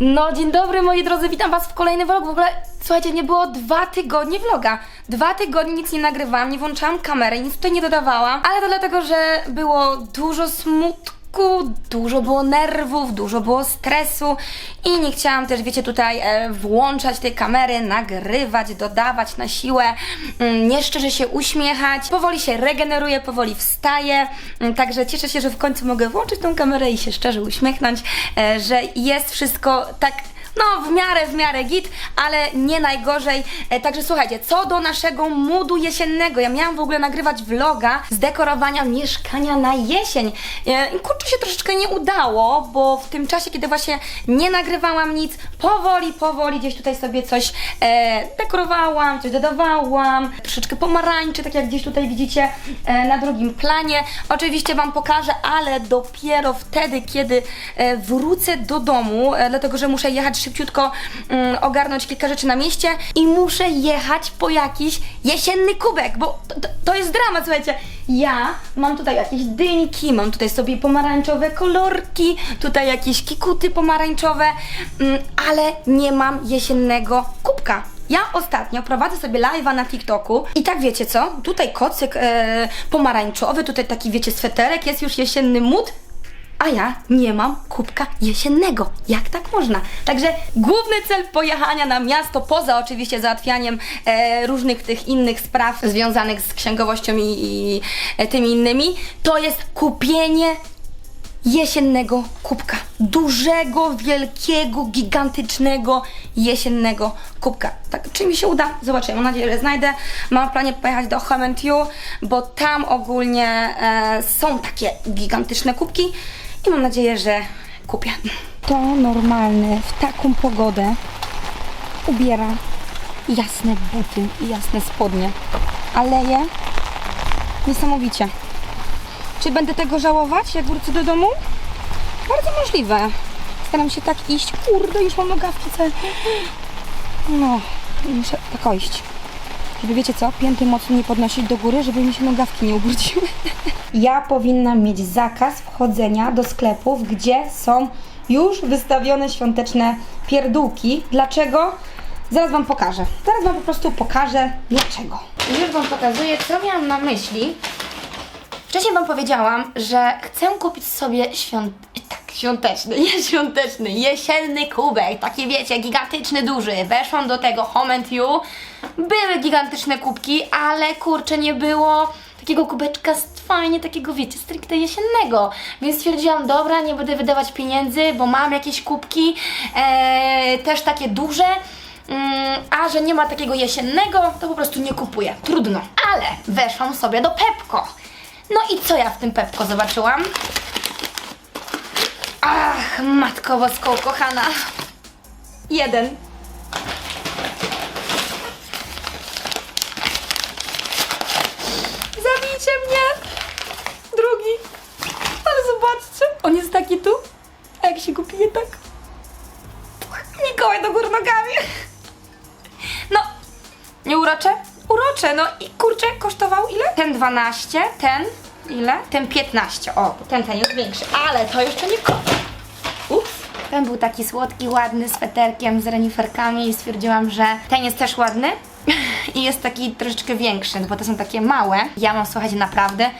No, dzień dobry moi drodzy, witam was w kolejnym vlogu. W ogóle, słuchajcie, nie było dwa tygodnie vloga. Dwa tygodnie nic nie nagrywałam, nie włączałam kamery, nic tutaj nie dodawałam, ale to dlatego, że było dużo smutku, dużo było nerwów, dużo było stresu i nie chciałam też, wiecie, tutaj e, włączać tej kamery, nagrywać, dodawać na siłę, mm, nie szczerze się uśmiechać. Powoli się regeneruję, powoli wstaję, mm, także cieszę się, że w końcu mogę włączyć tą kamerę i się szczerze uśmiechnąć, e, że jest wszystko tak no, w miarę, w miarę git, ale nie najgorzej. E, także słuchajcie, co do naszego moodu jesiennego. Ja miałam w ogóle nagrywać vloga z dekorowania mieszkania na jesień. E, kurczę, się troszeczkę nie udało, bo w tym czasie, kiedy właśnie nie nagrywałam nic, powoli, powoli gdzieś tutaj sobie coś e, dekorowałam, coś dodawałam, troszeczkę pomarańczy, tak jak gdzieś tutaj widzicie e, na drugim planie. Oczywiście Wam pokażę, ale dopiero wtedy, kiedy e, wrócę do domu, e, dlatego że muszę jechać szybciutko, mm, ogarnąć kilka rzeczy na mieście i muszę jechać po jakiś jesienny kubek, bo to, to, jest dramat, słuchajcie. Ja mam tutaj jakieś dyńki, mam tutaj sobie pomarańczowe kolorki, tutaj jakieś kikuty pomarańczowe, mm, ale nie mam jesiennego kubka. Ja ostatnio prowadzę sobie live'a na TikToku i tak wiecie co? Tutaj kocyk e, pomarańczowy, tutaj taki wiecie sweterek, jest już jesienny mód, a ja nie mam kubka jesiennego. Jak tak można? Także główny cel pojechania na miasto, poza oczywiście załatwianiem e, różnych tych innych spraw związanych z księgowością i, i e, tymi innymi, to jest kupienie jesiennego kubka. Dużego, wielkiego, gigantycznego jesiennego kubka. Tak, czy mi się uda? Zobaczymy. Mam nadzieję, że znajdę. Mam w planie pojechać do You, bo tam ogólnie e, są takie gigantyczne kubki i mam nadzieję, że kupię. To normalny w taką pogodę ubiera jasne buty i jasne spodnie. Ale je niesamowicie. Czy będę tego żałować, jak wrócę do domu? Bardzo możliwe. Staram się tak iść. Kurde, już mam nogawki. No, muszę tak iść. Żeby wiecie co, pięty mocno nie podnosić do góry, żeby mi się nogawki nie ubrudziły. Ja powinnam mieć zakaz wchodzenia do sklepów, gdzie są już wystawione świąteczne pierdółki. Dlaczego? Zaraz Wam pokażę. Zaraz Wam po prostu pokażę dlaczego. Już Wam pokazuję, co miałam na myśli, Wcześniej Wam powiedziałam, że chcę kupić sobie świąt... Tak, świąteczny, nie świąteczny, jesienny kubek, taki wiecie, gigantyczny, duży. Weszłam do tego Home You, były gigantyczne kubki, ale kurczę, nie było takiego kubeczka fajnie takiego, wiecie, stricte jesiennego. Więc stwierdziłam, dobra, nie będę wydawać pieniędzy, bo mam jakieś kubki, e, też takie duże. Mm, a że nie ma takiego jesiennego, to po prostu nie kupuję. Trudno. Ale weszłam sobie do Pepko. No i co ja w tym Pepko zobaczyłam? Ach, matko bosko kochana. Jeden. Mikołaj do góry nogami. No, nie urocze? Urocze, no i kurczę, kosztował ile? Ten 12, ten ile? Ten 15. O, ten, ten jest większy, ale to jeszcze nie koniec. Ups. Ten był taki słodki, ładny, z sweterkiem, z reniferkami i stwierdziłam, że ten jest też ładny i jest taki troszeczkę większy, bo te są takie małe. Ja mam, słuchajcie, naprawdę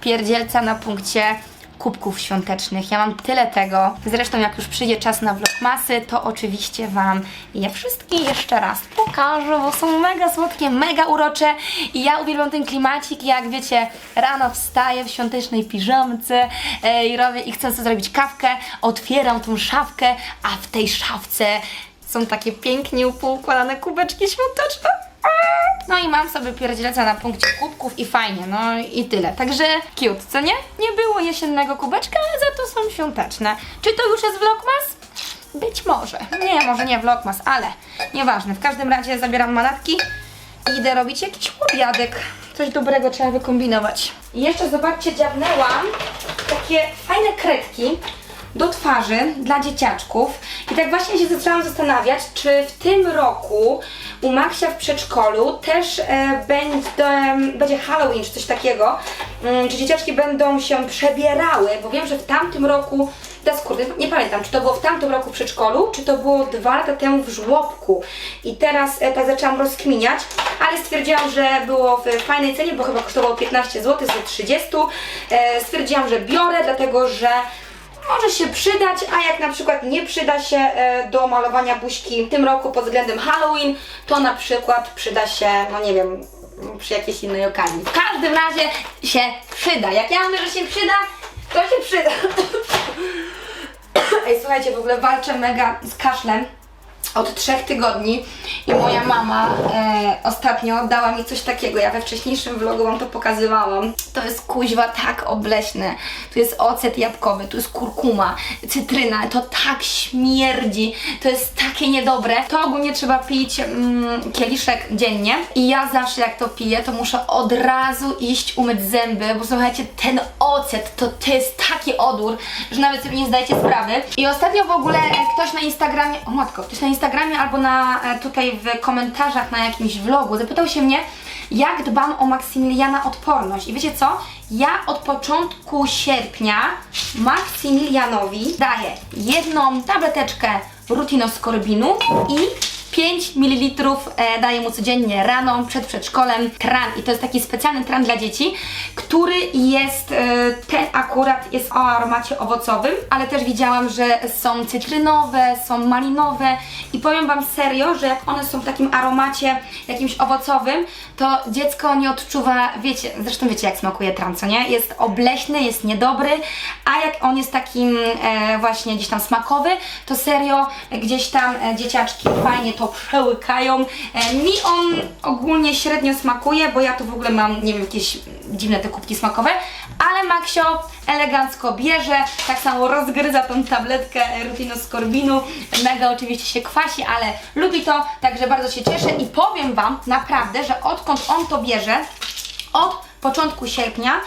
pierdzielca na punkcie kubków świątecznych. Ja mam tyle tego. Zresztą jak już przyjdzie czas na vlogmasy, to oczywiście Wam je wszystkie jeszcze raz pokażę, bo są mega słodkie, mega urocze i ja uwielbiam ten klimacik, jak wiecie, rano wstaję w świątecznej piżamce e, i robię i chcę sobie zrobić kawkę, otwieram tą szafkę, a w tej szafce są takie pięknie poukładane kubeczki świąteczne. No i mam sobie pierdzielca na punkcie kubków i fajnie, no i tyle. Także cute, co nie? Nie było jesiennego kubeczka, ale za to są świąteczne. Czy to już jest vlogmas? Być może. Nie, może nie vlogmas, ale nieważne. W każdym razie zabieram manatki i idę robić jakiś obiadek. Coś dobrego trzeba wykombinować. I jeszcze zobaczcie, dziabnęłam takie fajne kredki do twarzy dla dzieciaczków. I tak właśnie się zaczęłam zastanawiać, czy w tym roku u Maxia w przedszkolu też e, będzie, będzie Halloween czy coś takiego. Mm, czy dzieciaczki będą się przebierały, bo wiem, że w tamtym roku te skóry, nie pamiętam, czy to było w tamtym roku w przedszkolu, czy to było dwa lata temu w żłobku. I teraz e, tak zaczęłam rozkminiać, ale stwierdziłam, że było w fajnej cenie, bo chyba kosztowało 15 zł z 30. E, stwierdziłam, że biorę, dlatego że może się przydać, a jak na przykład nie przyda się e, do malowania buźki w tym roku pod względem Halloween, to na przykład przyda się, no nie wiem, przy jakiejś innej okazji. W każdym razie się przyda. Jak ja mówię, że się przyda, to się przyda. Ej, słuchajcie, w ogóle walczę mega z kaszlem od trzech tygodni i moja mama e, ostatnio dała mi coś takiego, ja we wcześniejszym vlogu wam to pokazywałam. To jest kuźwa tak obleśne, tu jest ocet jabłkowy, tu jest kurkuma, cytryna, to tak śmierdzi, to jest takie niedobre. To ogólnie trzeba pić mm, kieliszek dziennie i ja zawsze jak to piję, to muszę od razu iść umyć zęby, bo słuchajcie, ten ocet to, to jest taki odór, że nawet sobie nie zdajecie sprawy. I ostatnio w ogóle ktoś na Instagramie, o matko, ktoś na Instagramie albo na e, tutaj w komentarzach na jakimś vlogu zapytał się mnie, jak dbam o Maksymiliana odporność. I wiecie co? Ja od początku sierpnia Maksymilianowi daję jedną tableteczkę rutinoskorbinu i 5 ml e, daję mu codziennie rano przed przedszkolem tran i to jest taki specjalny tran dla dzieci, który jest, e, ten akurat jest o aromacie owocowym, ale też widziałam, że są cytrynowe, są malinowe i powiem Wam serio, że jak one są w takim aromacie jakimś owocowym, to dziecko nie odczuwa, wiecie, zresztą wiecie jak smakuje tran, co nie? Jest obleśny, jest niedobry, a jak on jest takim e, właśnie gdzieś tam smakowy, to serio gdzieś tam e, dzieciaczki fajnie to przełykają. E, mi on ogólnie średnio smakuje, bo ja tu w ogóle mam, nie wiem, jakieś dziwne te kubki smakowe, ale Maksio elegancko bierze, tak samo rozgryza tą tabletkę rutinoskorbinu, mega oczywiście się kwasi, ale lubi to, także bardzo się cieszę i powiem Wam naprawdę, że odkąd on to bierze, od początku sierpnia,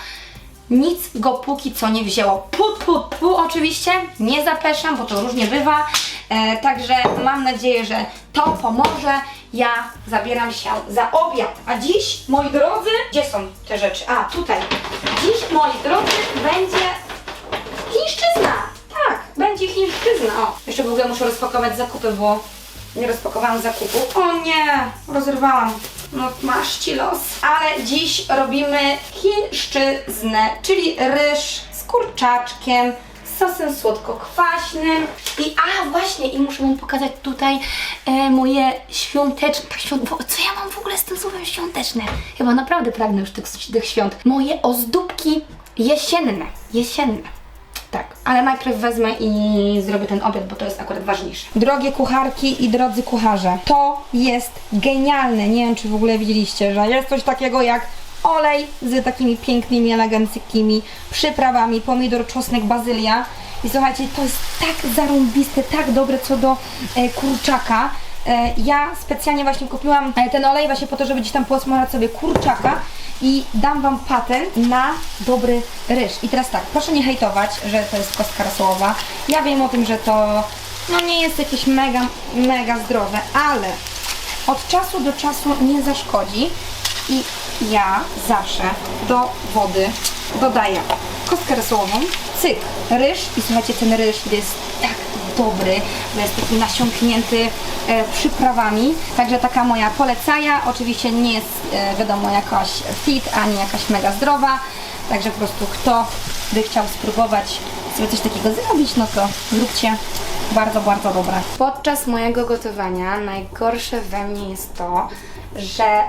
nic go póki co nie wzięło. Pu, pu, pu, oczywiście, nie zapeszam, bo to różnie bywa. E, także mam nadzieję, że to pomoże. Ja zabieram się za obiad. A dziś, moi drodzy, gdzie są te rzeczy? A, tutaj. Dziś, moi drodzy, będzie chińszczyzna. Tak, będzie chińszczyzna. O, jeszcze w ogóle muszę rozpakować zakupy, bo nie rozpakowałam zakupów. O nie, rozerwałam. No masz ci los. Ale dziś robimy chińszczyznę, czyli ryż z kurczaczkiem, sosem słodko-kwaśnym. I a właśnie, i muszę wam pokazać tutaj e, moje świąteczne. Tak, świąt, bo co ja mam w ogóle z tym słowem świąteczne? Chyba naprawdę pragnę już tych, tych świąt. Moje ozdóbki jesienne. Jesienne. Tak, ale najpierw wezmę i zrobię ten obiad, bo to jest akurat ważniejsze. Drogie kucharki i drodzy kucharze, to jest genialne. Nie wiem, czy w ogóle widzieliście, że jest coś takiego jak olej z takimi pięknymi, eleganckimi przyprawami, pomidor, czosnek, bazylia. I słuchajcie, to jest tak zarąbiste, tak dobre co do e, kurczaka. E, ja specjalnie właśnie kupiłam e, ten olej właśnie po to, żeby gdzieś tam posmarać sobie kurczaka i dam Wam patent na dobry ryż. I teraz tak, proszę nie hejtować, że to jest kostka rosołowa. Ja wiem o tym, że to no nie jest jakieś mega, mega zdrowe, ale od czasu do czasu nie zaszkodzi i ja zawsze do wody dodaję kostkę rosołową, cyk, ryż. I słuchajcie, ten ryż jest tak dobry, bo jest taki nasiąknięty e, przyprawami, także taka moja polecaja, oczywiście nie jest e, wiadomo jakaś fit, ani jakaś mega zdrowa, także po prostu kto by chciał spróbować sobie coś takiego zrobić, no to zróbcie bardzo, bardzo dobre. Podczas mojego gotowania najgorsze we mnie jest to, że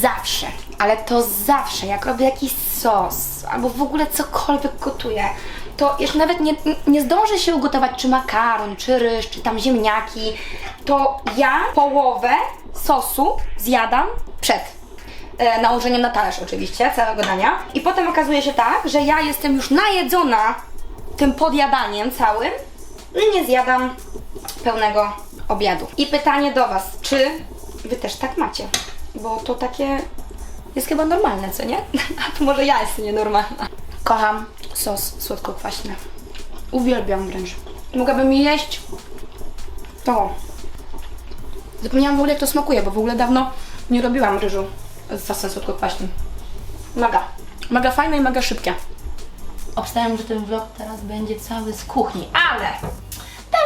zawsze, ale to zawsze, jak robię jakiś sos albo w ogóle cokolwiek gotuję, to jeszcze nawet nie, nie zdążę się ugotować, czy makaron, czy ryż, czy tam ziemniaki, to ja połowę sosu zjadam przed e, nałożeniem na talerz oczywiście, całego dania. I potem okazuje się tak, że ja jestem już najedzona tym podjadaniem całym i nie zjadam pełnego obiadu. I pytanie do Was, czy Wy też tak macie? Bo to takie jest chyba normalne, co nie? A to może ja jestem nienormalna. Kocham sos słodko-kwaśny. Uwielbiam wręcz. Mogłabym jeść to. Zapomniałam w ogóle jak to smakuje, bo w ogóle dawno nie robiłam ryżu z sosem słodko-kwaśnym. Mega. Mega fajne i mega szybkie. Obstawiam, że ten vlog teraz będzie cały z kuchni, ale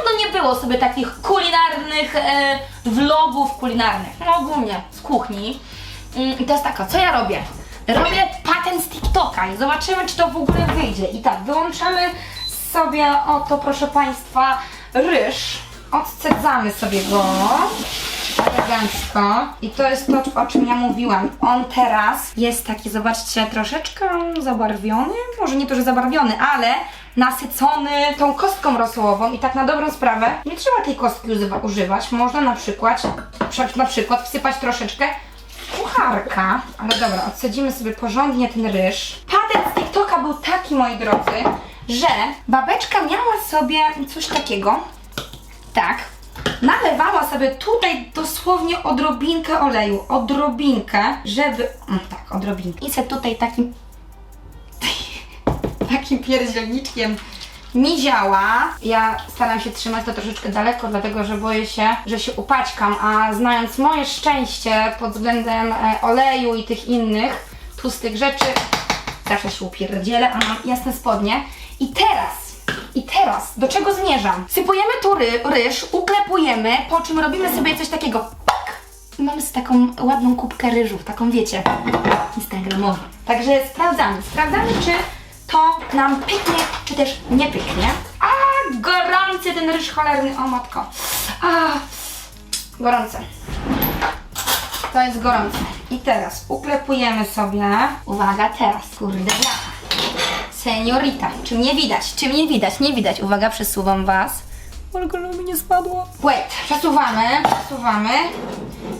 dawno nie było sobie takich kulinarnych e, vlogów kulinarnych, no ogólnie z kuchni. Mm, I jest taka, co ja robię? Robię patent z TikToka i zobaczymy, czy to w ogóle wyjdzie. I tak, wyłączamy sobie, oto proszę Państwa, ryż. Odcedzamy sobie go elegancko. I to jest to, o czym ja mówiłam. On teraz jest taki, zobaczcie, troszeczkę zabarwiony. Może nie to, że zabarwiony, ale nasycony tą kostką rosołową. I tak na dobrą sprawę nie trzeba tej kostki używa- używać. Można na przykład, na przykład wsypać troszeczkę kucharka. Ale dobra, odsadzimy sobie porządnie ten ryż. Patent z TikToka był taki, moi drodzy, że babeczka miała sobie coś takiego. Tak. Nalewała sobie tutaj dosłownie odrobinkę oleju. Odrobinkę, żeby... Mm, tak, odrobinkę. I se tutaj takim... takim pierdzielniczkiem miziała. Ja staram się trzymać to troszeczkę daleko, dlatego że boję się, że się upaćkam, a znając moje szczęście pod względem e, oleju i tych innych tłustych rzeczy, zawsze się upierdzielę, a mam jasne spodnie. I teraz i teraz, do czego zmierzam? Sypujemy tu ry ryż, uklepujemy, po czym robimy sobie coś takiego. Pak! I mamy taką ładną kubkę ryżów, taką wiecie, instagramową. Także sprawdzamy, sprawdzamy, czy to nam pyknie, czy też nie pyknie. A, gorący ten ryż cholerny, o matko. A, gorące. To jest gorące. I teraz uklepujemy sobie. Uwaga, teraz, kurde. Seniorita, czy mnie widać? Czy mnie widać? Nie widać. Uwaga, przesuwam Was. Tylko żeby mi nie spadło. Wait, przesuwamy, przesuwamy.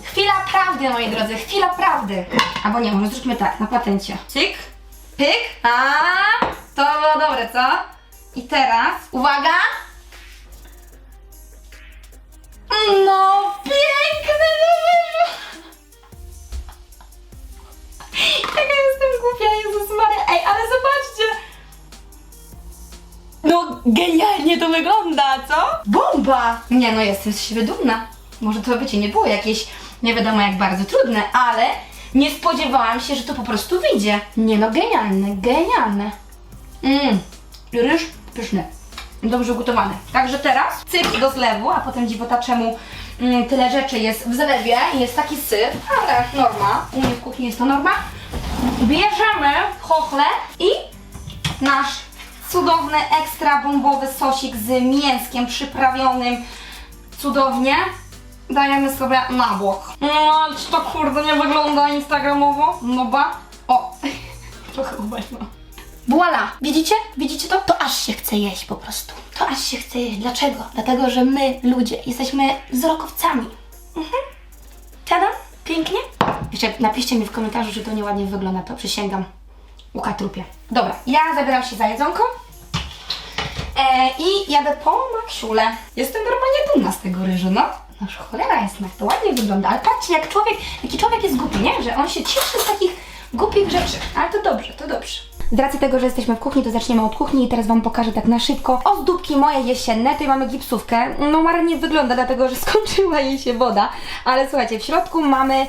Chwila prawdy, moi drodzy, chwila prawdy. Albo nie, może zróbmy tak, na patencie. Cyk, pyk. A, to było dobre, co? I teraz, uwaga. No, piękny wyszło. Genialnie to wygląda, co? Bomba! Nie no, jestem z siebie dumna. Może to, wiecie, nie było jakieś, nie wiadomo jak bardzo trudne, ale nie spodziewałam się, że to po prostu wyjdzie. Nie no, genialne, genialne. Mmm, ryż pyszny. Dobrze ugotowany. Także teraz cyk do zlewu, a potem dziwota czemu mm, tyle rzeczy jest w zlewie. Jest taki syf, ale norma. U mnie w kuchni jest to norma. Bierzemy chochle i nasz cudowny, ekstra bombowy sosik z mięskiem przyprawionym cudownie. Dajemy sobie na bok. No, czy to kurde nie wygląda instagramowo? No ba. O, trochę ubajno. Voila! Widzicie? Widzicie to? To aż się chce jeść po prostu. To aż się chce jeść. Dlaczego? Dlatego, że my, ludzie, jesteśmy wzrokowcami. Mhm. Tada? Pięknie? Jeszcze napiszcie mi w komentarzu, że to nieładnie wygląda, to przysięgam. Uka trupie. Dobra, ja zabieram się za jedzonko. E, I jadę po Maksiule. Jestem normalnie dumna z tego ryżu, no. Noż cholera jest, jak to ładnie wygląda. Ale patrzcie, jak człowiek, jaki człowiek jest głupi, nie? Że on się cieszy z takich głupich rzeczy. Ale to dobrze, to dobrze. Z racji tego, że jesteśmy w kuchni, to zaczniemy od kuchni i teraz Wam pokażę tak na szybko ozdóbki moje jesienne. Tutaj mamy gipsówkę. No marnie wygląda, dlatego że skończyła jej się woda. Ale słuchajcie, w środku mamy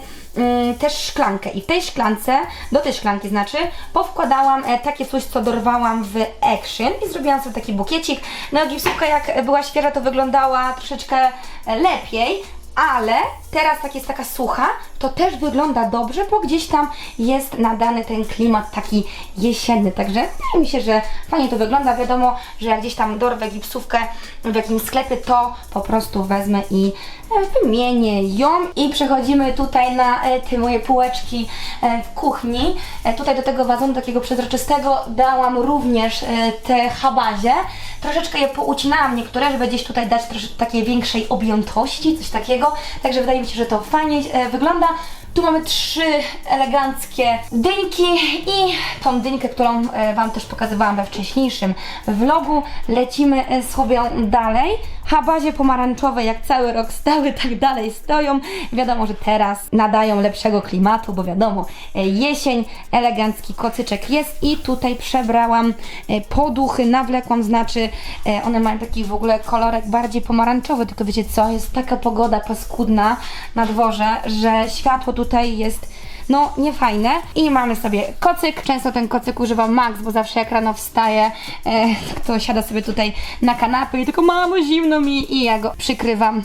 też szklankę i w tej szklance, do tej szklanki znaczy, powkładałam e, takie coś, co dorwałam w Action i zrobiłam sobie taki bukiecik. No gipsówka jak była świeża, to wyglądała troszeczkę e, lepiej, ale teraz jak jest taka sucha, to też wygląda dobrze, bo gdzieś tam jest nadany ten klimat taki jesienny, także wydaje mi się, że fajnie to wygląda. Wiadomo, że jak gdzieś tam dorwę gipsówkę w jakimś sklepie, to po prostu wezmę i e, wymienię ją i przechodzimy tutaj na e, te moje półeczki e, w kuchni. Tutaj do tego wazonu takiego przezroczystego dałam również te habazie. Troszeczkę je poucinałam niektóre, żeby gdzieś tutaj dać troszeczkę takiej większej objętości, coś takiego. Także wydaje mi się, że to fajnie e, wygląda. Tu mamy trzy eleganckie dynki i tą dynkę, którą e, Wam też pokazywałam we wcześniejszym vlogu. Lecimy sobie dalej. Habazie pomarańczowe jak cały rok stały, tak dalej stoją. Wiadomo, że teraz nadają lepszego klimatu, bo wiadomo, e, jesień, elegancki kocyczek jest i tutaj przebrałam e, poduchy, nawlekłam, znaczy e, one mają taki w ogóle kolorek bardziej pomarańczowy, tylko wiecie co, jest taka pogoda paskudna na dworze, że światło tutaj jest no niefajne. I mamy sobie kocyk, często ten kocyk używam Max, bo zawsze jak rano wstaje, e, to siada sobie tutaj na kanapę i tylko mamo zimno mi i ja go przykrywam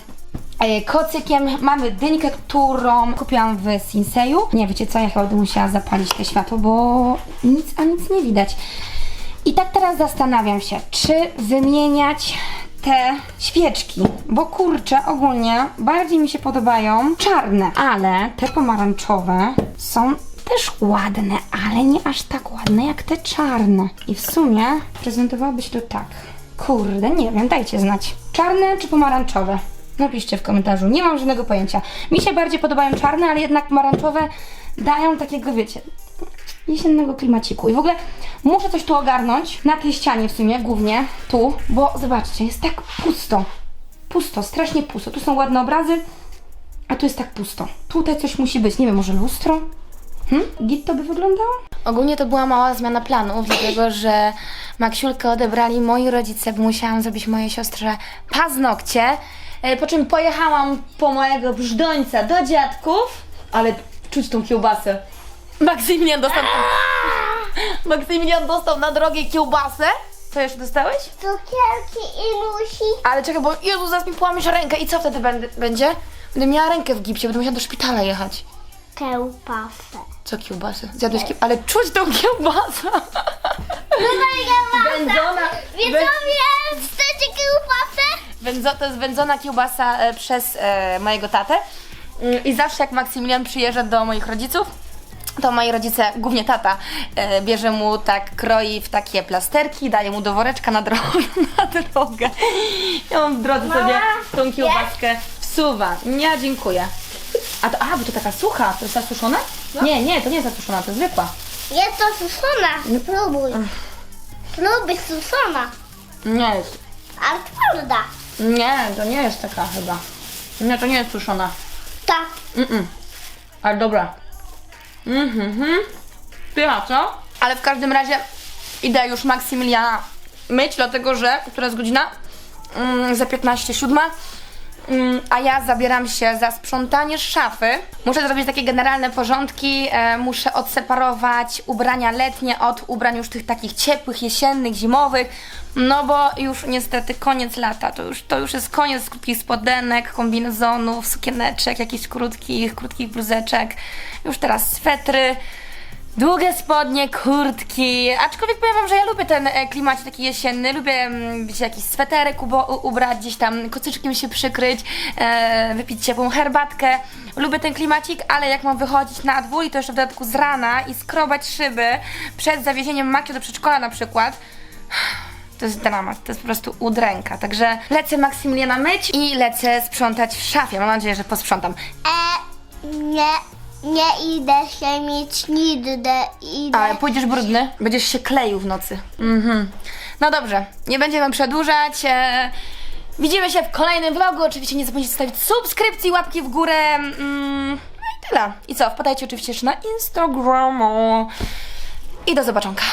e, kocykiem. Mamy dynkę, którą kupiłam w Sinseju. Nie wiecie co, ja chyba będę musiała zapalić te światło, bo nic, a nic nie widać. I tak teraz zastanawiam się, czy wymieniać te świeczki, bo kurczę, ogólnie bardziej mi się podobają czarne, ale te pomarańczowe są też ładne, ale nie aż tak ładne jak te czarne. I w sumie prezentowałoby się to tak. Kurde, nie wiem, dajcie znać. Czarne czy pomarańczowe? Napiszcie w komentarzu, nie mam żadnego pojęcia. Mi się bardziej podobają czarne, ale jednak pomarańczowe dają takiego, wiecie, jesiennego klimaciku. I w ogóle muszę coś tu ogarnąć, na tej ścianie w sumie, głównie tu, bo zobaczcie, jest tak pusto. Pusto, strasznie pusto. Tu są ładne obrazy, a tu jest tak pusto. Tutaj coś musi być, nie wiem, może lustro? Hm? Git to by wyglądało? Ogólnie to była mała zmiana planów, dlatego że Maksiulkę odebrali moi rodzice, bo musiałam zrobić mojej siostrze paznokcie. E, Po czym pojechałam po mojego brzdąjca do dziadków, ale czuć tą kiełbasę. Maksymilian dostał. Maksymilian dostał na drogie kiełbasę. Co jeszcze dostałeś? Cukierki i musi. Ale czekaj, bo Jezu, zaraz mi połamiesz rękę i co wtedy będę, będzie? Będę miała rękę w gipsie, będę musiała do szpitala jechać. Kiełbasę. Co kiełbasę? Zjadłeś kiełbasę? Ale czuć tą kiełbasę! Wędzona, Widzowie, chcecie kiełbasę? wędzo, to jest wędzona kiełbasa e, przez e, mojego tatę. Mm, I zawsze jak Maksymilian przyjeżdża do moich rodziców, to moi rodzice, głównie tata, e, bierze mu tak, kroi w takie plasterki, daje mu do woreczka na, dro na drogę. Ja mam w drodze sobie tą kiełbaskę wsuwa. Nie, dziękuję. A to, a, bo to taka sucha, to jest zasuszona? Nie, nie, to nie jest zasuszona, to jest zwykła. Jest to suszona. Spróbuj. Spróbuj suszona. Nie jest. Ale twarda. Nie, to nie jest taka chyba. Nie, to nie jest suszona. Tak. Mm-mm. Ale dobra. Mhm. Pycha, co? Ale w każdym razie idę już Maksymiliana myć, dlatego że, która jest godzina? Mm, za 15 siódma. Mm, a ja zabieram się za sprzątanie szafy. Muszę zrobić takie generalne porządki, e, muszę odseparować ubrania letnie od ubrań już tych takich ciepłych, jesiennych, zimowych, no bo już niestety koniec lata, to już, to już jest koniec krótkich spodenek, kombinezonów, sukieneczek, jakichś krótkich, krótkich bluzeczek, już teraz swetry, Długie spodnie, kurtki, aczkolwiek powiem wam, że ja lubię ten e, klimat taki jesienny, lubię mm, wiecie, jakiś sweterek ubrać, gdzieś tam kocyczkiem się przykryć, e, wypić ciepłą herbatkę. Lubię ten klimacik, ale jak mam wychodzić na dwór i to jeszcze w dodatku z rana i skrobać szyby przed zawiezieniem Maki do przedszkola na przykład, to jest dramat, to jest po prostu udręka. Także lecę Maksymiliana myć i lecę sprzątać w szafie. Mam nadzieję, że posprzątam. E, nie, nie idę się mieć nigdy. Idę. A pójdziesz brudny? Będziesz się kleił w nocy. Mhm. No dobrze, nie będziemy przedłużać. E, widzimy się w kolejnym vlogu. Oczywiście nie zapomnijcie zostawić subskrypcji, łapki w górę. Mm, no i tyle. I co? Wpadajcie oczywiście na Instagramu. I do zobaczonka.